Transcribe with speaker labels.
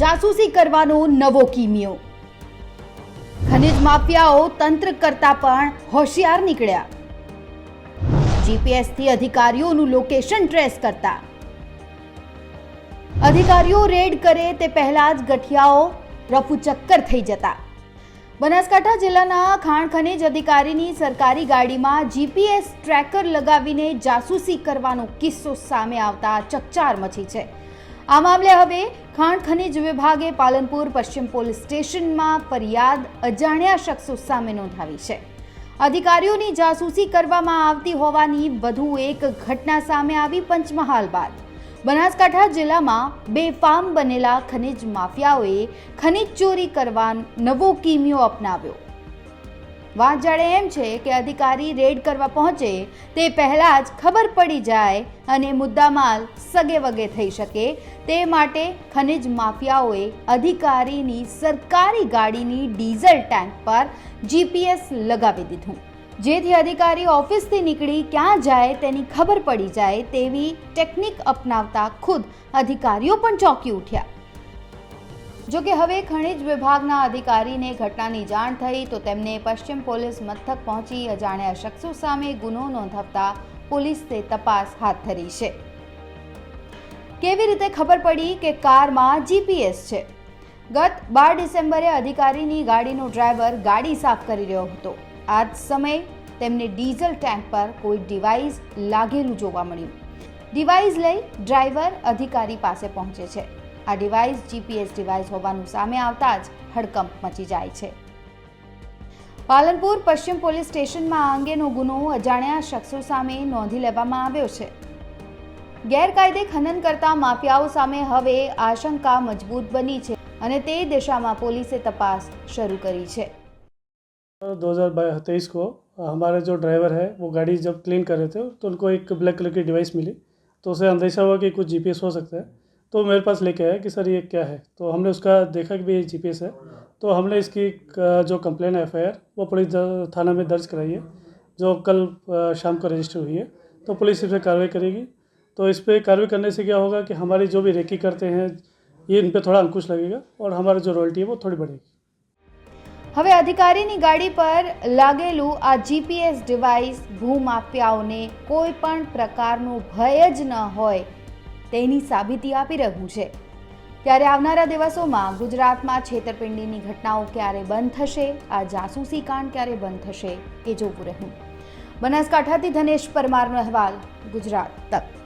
Speaker 1: જાસૂસી કરવાનો નવો કિમિયો. ખનિજ માફિયાઓ તંત્ર કરતા પણ હોશિયાર નીકળ્યા. જીપીએસથી અધિકારીઓનું લોકેશન ટ્રેસ કરતા. અધિકારીઓ રેડ કરે તે પહેલા જ ગઠિયાઓ રફુચક્કર થઈ જતા. બનાસકાંઠા જિલ્લાના ખાણ ખનિજ અધિકારીની સરકારી ગાડીમાં જીપીએસ ટ્રેકર લગાવીને જાસૂસી કરવાનો કિસ્સો સામે આવતા ચકચાર મચી છે. આ મામલે હવે ખાણ ખનિજ વિભાગે પાલનપુર પશ્ચિમ પોલીસ સ્ટેશનમાં ફરિયાદ અજાણ્યા શખ્સો સામે નોંધાવી છે. અધિકારીઓની જાસૂસી કરવામાં આવતી હોવાની વધુ એક ઘટના સામે આવી પંચમહાલ બાદ. બનાસકાંઠા જિલ્લામાં બેફામ બનેલા ખનિજ માફિયાઓએ ખનિજ ચોરી કરવા નવો કિમિયો અપનાવ્યો. વાત જાણે એમ છે કે અધિકારી રેડ કરવા પહોંચે તે પહેલાં જ ખબર પડી જાય અને મુદ્દામાલ સગે વગે થઈ શકે. તે માટે ખનિજ માફિયાઓએ અધિકારીની સરકારી ગાડીની ડીઝલ ટેન્ક પર જીપીએસ લગાવી દીધું. જેથી અધિકારી ઓફિસથી નીકળી ક્યાં જાય તેની ખબર પડી જાય તેવી ટેકનિક અપનાવતા ખુદ અધિકારીઓ પણ ચોંકી ઉઠ્યા. જો કે હવે ખનિજ વિભાગના અધિકારીને ઘટનાની જાણ થઈ તો તેમને પશ્ચિમ પોલીસ મથક પહોંચી અજાણ્યા શખ્સો સામે ગુનો નોંધાવતા પોલીસે તપાસ હાથ ધરી છે. કેવી રીતે ખબર પડી કે કારમાં જીપીએસ છે? ગત બાર ડિસેમ્બરે અધિકારીની ગાડીનો ડ્રાઈવર ગાડી સાફ કરી રહ્યો હતો. આ જ સમયે તેમને ડીઝલ ટેન્ક પર કોઈ ડિવાઇસ લાગેલું જોવા મળ્યું. ડિવાઇસ લઈ ડ્રાઈવર અધિકારી પાસે પહોંચે છે. આ ડિવાઇસ જીપીએસ ડિવાઇસ હોવાનું સામે આવતા જ હડકંપ મચી જાય છે પાલનપુર પશ્ચિમ પોલીસ સ્ટેશનમાં આ અંગેનો ગુનો અજાણ્યા શખ્સો સામે નોંધી લેવામાં આવ્યો છે ગેરકાયદે ખનન કરતા માફિયાઓ સામે હવે આશંકા મજબૂત બની છે અને તે દિશામાં પોલીસે તપાસ શરૂ કરી છે
Speaker 2: दो हज़ार तेईस को हमारे जो ड्राइवर है वो गाड़ी जब क्लीन कर रहे थे तो उनको एक ब्लैक कलर की डिवाइस मिली तो उसे अंदेशा हुआ कि कुछ जीपीएस हो सकता है तो मेरे पास लेके आया कि सर ये क्या है तो हमने उसका देखा कि भी ये जीपीएस है तो हमने इसकी क- जो कंप्लेन है एफ वो पुलिस द- थाना में दर्ज कराई है जो कल अ, शाम को रजिस्टर हुई है तो पुलिस इस पर कार्रवाई करेगी तो इस पर कार्रवाई करने से क्या होगा कि हमारी जो भी रेकी करते हैं ये इन पर थोड़ा अंकुश लगेगा और हमारी जो रॉयल्टी है वो थोड़ी बढ़ेगी
Speaker 1: હવે અધિકારીની ગાડી પર લાગેલું આ જીપીએસ ડિવાઇસ ભૂમાફિયાઓને કોઈ પણ પ્રકારનો ભય જ ન હોય તેની સાબિતી આપી રહ્યું છે. ત્યારે આવનારા દિવસોમાં ગુજરાતમાં છેતરપિંડીની ઘટનાઓ ક્યારે બંધ થશે, આ જાસૂસી કાંડ ક્યારે બંધ થશે એ જોવું રહ્યું. બનાસકાંઠાથી ધનેશ પરમારનો અહેવાલ, ગુજરાત તક.